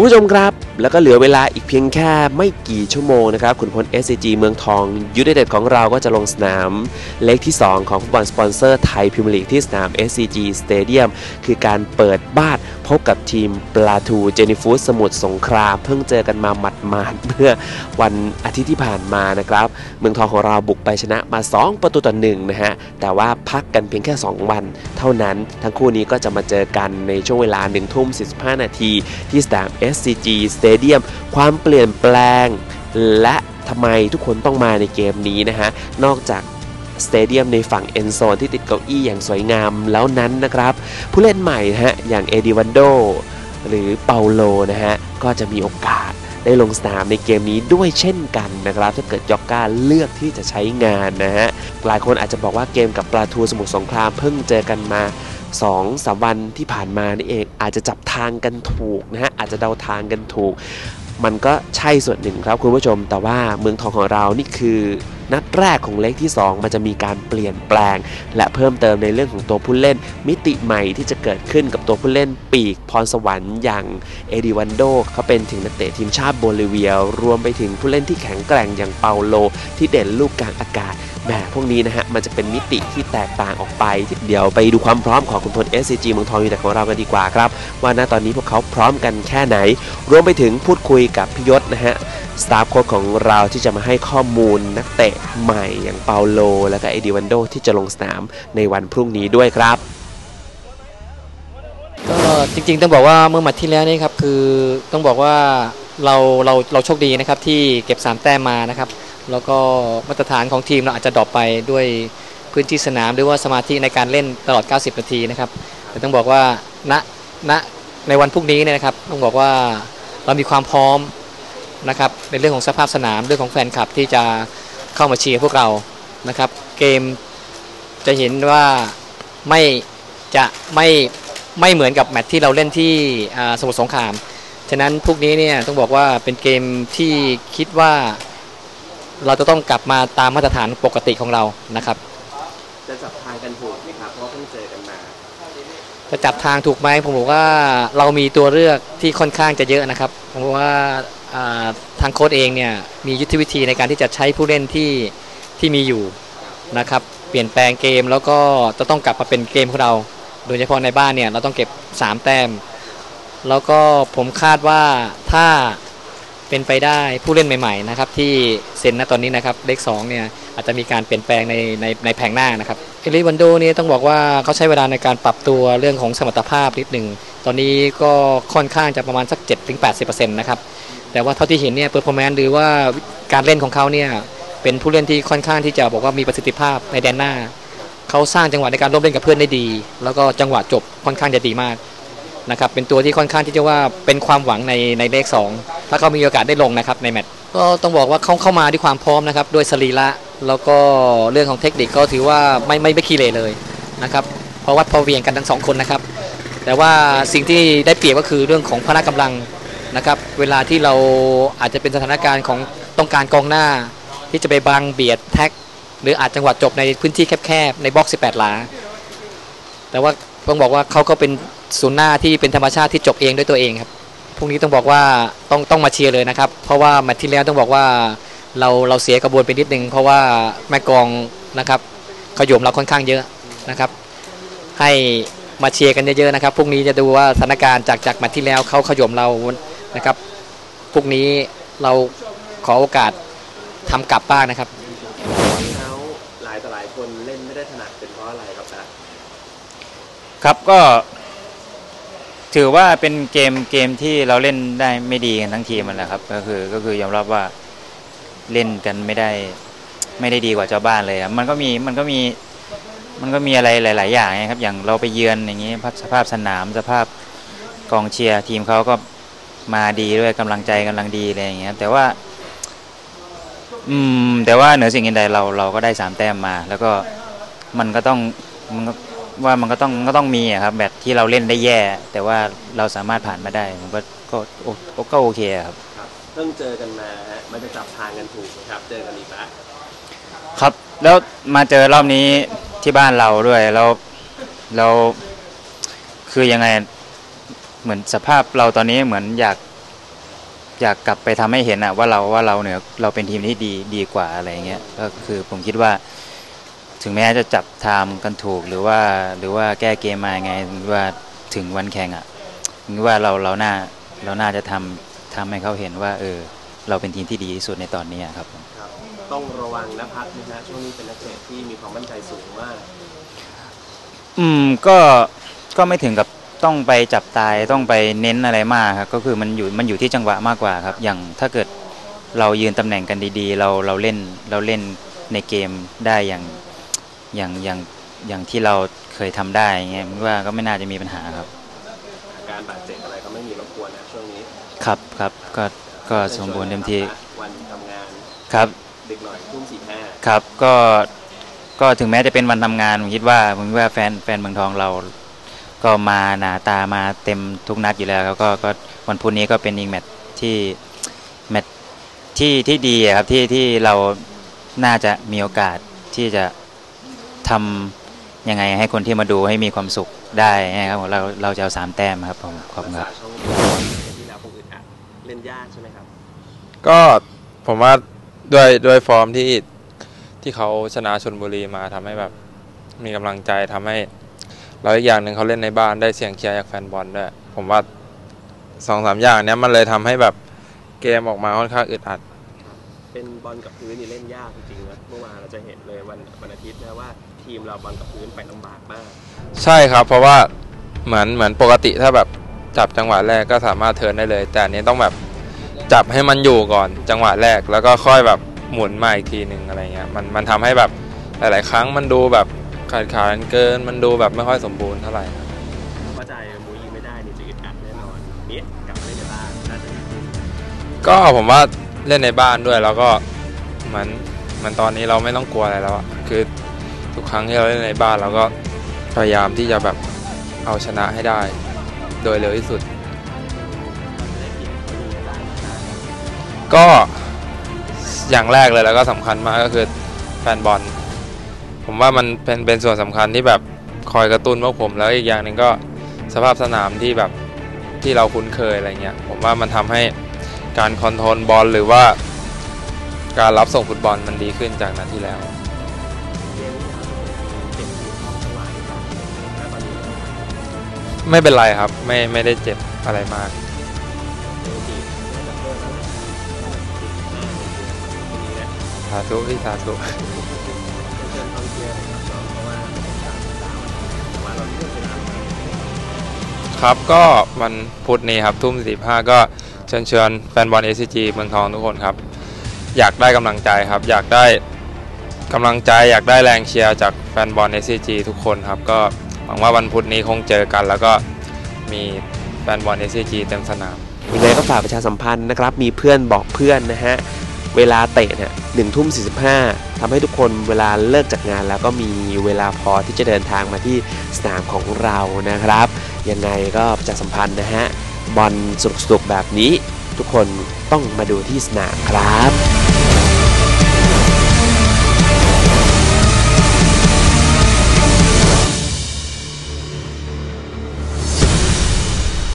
คุณผู้ชมครับ แล้วก็เหลือเวลาอีกเพียงแค่ไม่กี่ชั่วโมงนะครับขุนพล SCG เมืองทองยูไนเต็ดของเราก็จะลงสนามเล็กที่ 2 ของฟุตบอลสปอนเซอร์ไทยพิมพ์ลีกที่สนาม SCG Stadium คือการเปิดบ้านพบกับทีมปลาทูเจนิฟูดสมุทรสงครามเพิ่งเจอกันมาหมัดมาดเมื่อวันอาทิตย์ที่ผ่านมานะครับ เมืองทองของเราบุกไปชนะมา 2 ประตูต่อหนึ่งนะฮะแต่ว่าพักกันเพียงแค่ 2 วัน เท่านั้นทั้งคู่นี้ก็จะมาเจอกันในช่วงเวลา1ทุ่ม45นาทีที่สนาม SCG Stadium ความเปลี่ยนแปลง และทำไมทุกคนต้องมาในเกมนี้นะฮะ นอกจากสเตเดียมในฝั่งเอนโซนที่ติดเก้าอี้อย่างสวยงามแล้วนั้นนะครับ ผู้เล่นใหม่นะฮะอย่างเอดิวันโดหรือเปาโลนะฮะ ก็จะมีโอกาสได้ลงสนามในเกมนี้ด้วยเช่นกันนะครับ ถ้าเกิดยอกก้าเลือกที่จะใช้งานนะฮะ หลายคนอาจจะบอกว่าเกมกับปลาทูสมุทรสงครามเพิ่งเจอกันมา 2องสามวันที่ผ่านมานี่เองอาจจะจับทางกันถูกนะฮะอาจจะเดาทางกันถูก มันก็ใช่ส่วนหนึ่งครับคุณผู้ชม แต่ว่าเมืองทองของเรานี่คือนัดแรกของเล็กที่ 2 มันจะมีการเปลี่ยนแปลง และเพิ่มเติมในเรื่องของตัวผู้เล่น มิติใหม่ที่จะเกิดขึ้นกับตัวผู้เล่นปีกพรสวรรค์อย่างเอดิวันโดเขาเป็นถึงนักเตะทีมชาติโบลิเวีย รวมไปถึงผู้เล่นที่แข็งแกร่งอย่างเปาโล ที่เด่นลูกกลางอากาศ แหมพวกนี้นะฮะ มันจะเป็นมิติที่แตกต่างออกไป เดี๋ยวไปดูความพร้อมของคุณพล SCG เมืองทองยูไนเต็ดของเรากันดีกว่าครับ ว่าณตอนนี้พวกเขาพร้อมกันแค่ไหน รวมไปถึงพูดคุยกับพิยศนะฮะสตาฟโค้ชของเราที่จะมาให้ข้อมูลนักเตะใหม่อย่างเปาโล และก็เอดิวันโดที่จะลงสนามในวันพรุ่งนี้ด้วยครับก็จริงๆต้องบอกว่าเมื่อมัดที่แล้วนี่ครับคือต้องบอกว่าเราเราเราโชคดีนะครับที่เก็บ3แต้มมานะครับ แล้วก็มาตรฐานของทีมเราอาจจะดรอปไปด้วยพื้นที่สนามหรือว่าสมาธิในการเล่นตลอด 90 นาทีนะครับ แต่ต้องบอกว่าณณในวันพรุ่งนี้เนี่ยนะครับ ต้องบอกว่าเรามีความพร้อมนะครับในเรื่องของสภาพสนามเรื่องของแฟนคลับที่จะเข้ามาเชียร์พวกเรานะครับ เกมจะเห็นว่าไม่จะไม่ไม่เหมือนกับแมตช์ที่เราเล่นที่สมุทรสงคราม ฉะนั้นพวกนี้เนี่ยต้องบอกว่าเป็นเกมที่คิดว่า เราจะต้องกลับมาตามมาตรฐานปกติของเรานะครับ จะจับทางกันถูกไหมครับเพราะเพิ่งเจอกันมา จะจับทางถูกไหมผมบอกว่าเรามีตัวเลือกที่ค่อนข้างจะเยอะนะครับผมบอกว่าอ่าทางโค้ชเองเนี่ยมียุทธวิธีในการที่จะใช้ผู้เล่นที่ที่มีอยู่นะครับเปลี่ยนแปลงเกมแล้วก็จะต้องกลับมาเป็นเกมของเรา โดยเฉพาะในบ้านเนี่ยเราต้องเก็บ 3 แต้ม แล้วก็ผมคาดว่าถ้า เป็นไปได้ผู้เล่นใหม่ๆนะครับที่เซ็นณตอนนี้นะครับเลข2เนี่ยอาจจะมีการเปลี่ยนแปลงในในในแผงหน้านะครับเอลิวันโดนี่ต้องบอกว่าเขาใช้เวลาในการปรับตัวเรื่องของสมรรถภาพนิดหนึ่งตอนนี้ก็ค่อนข้างจะประมาณสัก7-80%นะครับแต่ว่าเท่าที่เห็นเนี่ยเปอร์ฟอร์แมนซ์หรือว่าการเล่นของเขาเนี่ยเป็นผู้เล่นที่ค่อนข้างที่จะบอกว่ามีประสิทธิภาพในแดนหน้า เขาสร้างจังหวะในการร่วมเล่นกับเพื่อนได้ดี แล้วก็จังหวะจบค่อนข้างจะดีมาก นะครับเป็นตัวที่ค่อนข้างที่จะว่าเป็นความหวังในในเลข 2 ถ้าเขามีโอกาสได้ลงนะครับในแมตช์ก็ต้องบอกว่าเขาเข้ามาด้วยความพร้อมนะครับด้วยสรีระแล้วก็เรื่องของเทคนิคก็ถือว่าไม่ไม่ไม่ขี้เหร่เลยนะครับเพราะวัดพอเวียงกันทั้งสองคนนะครับ แต่ว่าสิ่งที่ได้เปรียบก็คือเรื่องของพละกำลังนะครับ เวลาที่เราอาจจะเป็นสถานการณ์ของต้องการกองหน้า ที่จะไปบังเบียดแท็ก หรืออาจจังหวะจบในพื้นที่แคบๆในบล็อก 18 หลา แต่ว่า ต้องบอกว่าเขาก็เป็นศูนย์หน้าที่เป็นธรรมชาติที่จบเองด้วยตัวเองครับพรุ่งนี้ต้องบอกว่าต้องต้องมาเชียร์เลยนะครับ เพราะว่าแมตช์ที่แล้วต้องบอกว่าเราเราเสียกระบวนไปนิดนึงเพราะว่าแม่กองนะครับขยมเราค่อนข้างเยอะนะครับ ให้มาเชียร์กันเยอะๆนะครับพรุ่งนี้จะดูว่าสถานการณ์จากจากแมตช์ที่แล้วเขาขยมเรานะครับพรุ่งนี้เราขอโอกาสทำกลับบ้างนะครับ เขาหลายต่อหลายคนเล่นไม่ได้ถนัดเป็นเพราะอะไรครับนะ ครับก็ ถือว่าเป็นเกมเกมที่เราเล่นได้ไม่ดีกันทั้งทีมมันแหละครับ ก็คือก็คือยอมรับว่าเล่นกันไม่ได้ ไม่ได้ดีกว่าเจ้าบ้านเลยครับมันก็มีมันก็มีมันก็มีอะไรหลาย ๆ อย่างนะครับ อย่างเราไปเยือนอย่างนี้สภาพสนามสภาพกองเชียร์ทีมเขาก็มาดีด้วยกำลังใจกำลังดีอะไรอย่างเงี้ยแต่ว่า อืม แต่ว่าเหนือสิ่งอื่นใดเราเราก็ได้สามแต้มมา แล้วก็มันก็ต้องมันก็ ว่ามันก็ต้องมันก็ต้องมีอะครับแบบที่เราเล่นได้แย่ แต่ว่าเราสามารถผ่านมาได้มันก็ก็โอก็โอเคครับครับเพิ่งเจอกันมาฮะมันจะจับทางกันถูกนะครับ เจอกันอีกแล้วครับแล้วมาเจอรอบนี้ที่บ้านเราด้วยแล้วแล้วคือยังไงเหมือนสภาพเราตอนนี้เหมือนอยาก อยากกลับไปทำให้เห็นอะว่าเราว่าเราเนี่ยเราเป็นทีมที่ดีดีกว่าอะไรเงี้ยก็คือผมคิดว่า ถึงแม้จะจับทามกันถูกหรือว่าหรือว่าแก้เกมมายังไงหรือว่าถึงวันแข่งอะผมคิดว่าเราเราน่าเราน่าจะทำทำให้เขาเห็นว่าเออเราเป็นทีมที่ดีที่สุดในตอนนี้อะครับผมครับ ต้องระวังนะพักนะฮะช่วงนี้เป็นนักเตะที่มีความมั่นใจสูงมาก อืมก็ก็ไม่ถึงกับต้องไปจับตายต้องไปเน้นอะไรมากครับก็คือมันอยู่มันอยู่ที่จังหวะมากกว่าครับ อย่างถ้าเกิดเรายืนตำแหน่งกันดีๆ เราเราเล่นเราเล่นในเกมได้อย่าง อย่างอย่างอย่างที่เราเคยทำได้อย่างเงี้ยผมว่าก็ไม่น่าจะมีปัญหาครับ อาการบาดเจ็บอะไรก็ไม่มีรบกวนนะช่วงนี้ ครับครับก็ก็สมบูรณ์เต็มที่วันทำงานครับดึกหน่อยทุ่มสี่ห้าครับก็ก็ถึงแม้จะเป็นวันทำงานผมคิดว่าผมคิดว่าแฟนแฟนเมืองทองเรา ก็มาหนาตามาเต็มทุกนัดอยู่แล้วครับก็ก็วันพุธนี้ก็เป็นอีกแมตช์ที่แมตช์ที่ที่ดีอะครับที่ที่เราน่าจะมีโอกาสที่จะ ทำยังไงให้คนที่มาดูให้มีความสุขได้นะครับผมเราเราจะเอาสามแต้มครับผมขอบคุณครับภาษาช่องที่แล้วคงอึดอัดเล่นยากใช่ไหมครับ ก็ผมว่าด้วยด้วยฟอร์มที่ที่เขาชนะชนบุรีมาทำให้แบบมีกำลังใจทำให้แล้วอีกอย่างหนึ่งเขาเล่นในบ้านได้เสียงเชียร์จากแฟนบอลด้วยผมว่าสองสามอย่างเนี้ยมันเลยทำให้แบบเกมออกมาค่อนข้างอึดอัด เป็นบอลกับพื้นนี่เล่นยากจริงๆนะเมื่อวานเราจะเห็นเลยวันวันอาทิตย์นะว่า ทีมเราบอลกับพื้นไปลำบากมาก ใช่ครับ เพราะว่าเหมือนเหมือนปกติถ้าแบบจับจังหวะแรกก็สามารถเทิร์นได้เลย แต่อันนี้ต้องแบบจับให้มันอยู่ก่อนจังหวะแรกแล้วก็ค่อยแบบหมุนมาอีกทีหนึ่งอะไรเงี้ยมันมันทำให้แบบหลาย ๆ ครั้งมันดูแบบขาดขาดเกิน มันดูแบบไม่ค่อยสมบูรณ์เท่าไหร่ครับเข้าใจมูยิงไม่ได้นี่จะอึดอัดแน่นอนนี่กลับไปเล่นในบ้านน่าจะดีขึ้นก็ผมว่าเล่นในบ้านด้วยแล้วก็เหมือนเหมันตอนนี้เราไม่ต้องกลัวอะไรแล้วอะคือ ทุกครั้งที่เราเล่นในบ้านเราก็พยายามที่จะแบบเอาชนะให้ได้ โดยเร็วที่สุด ก็อย่างแรกเลยแล้วก็สำคัญมากก็คือแฟนบอล ผมว่ามันเป็นเป็นส่วนสำคัญที่แบบคอยกระตุ้นพวกผมแล้วอีกอย่างหนึ่งก็สภาพสนามที่แบบที่เราคุ้นเคยอะไรเงี้ยผมว่ามันทำให้การคอนโทรลบอลหรือว่าการรับส่งฟุตบอลมันดีขึ้นจากนัดที่แล้ว ไม่เป็นไรครับ ไม่ไม่ได้เจ็บอะไรมาก สาธุพี่สาธุครับก็วันพุธนี้ครับทุ่ม45ก็เชิญเชิญแฟนบอล SCG เมืองทองทุกคนครับ อยากได้กำลังใจครับ อยากได้กำลังใจอยากได้แรงเชียร์จากแฟนบอล SCG ทุกคนครับก็ วังว่าวันพุธนี้คงเจอกัน แล้วก็มีแฟนบอล SCG เต็มสนามยังไงก็ฝากประชาสัมพันธ์นะครับ มีเพื่อนบอกเพื่อนนะฮะ เวลาเตะเนี่ยหนึ่งทุ่มสี่สิบห้าทำให้ทุกคนเวลาเลิกจากงานแล้วก็มีเวลาพอที่จะเดินทางมาที่สนามของเรานะครับ ยังไงก็ประชาสัมพันธ์นะฮะบอลสนุกๆแบบนี้ ทุกคนต้องมาดูที่สนามครับ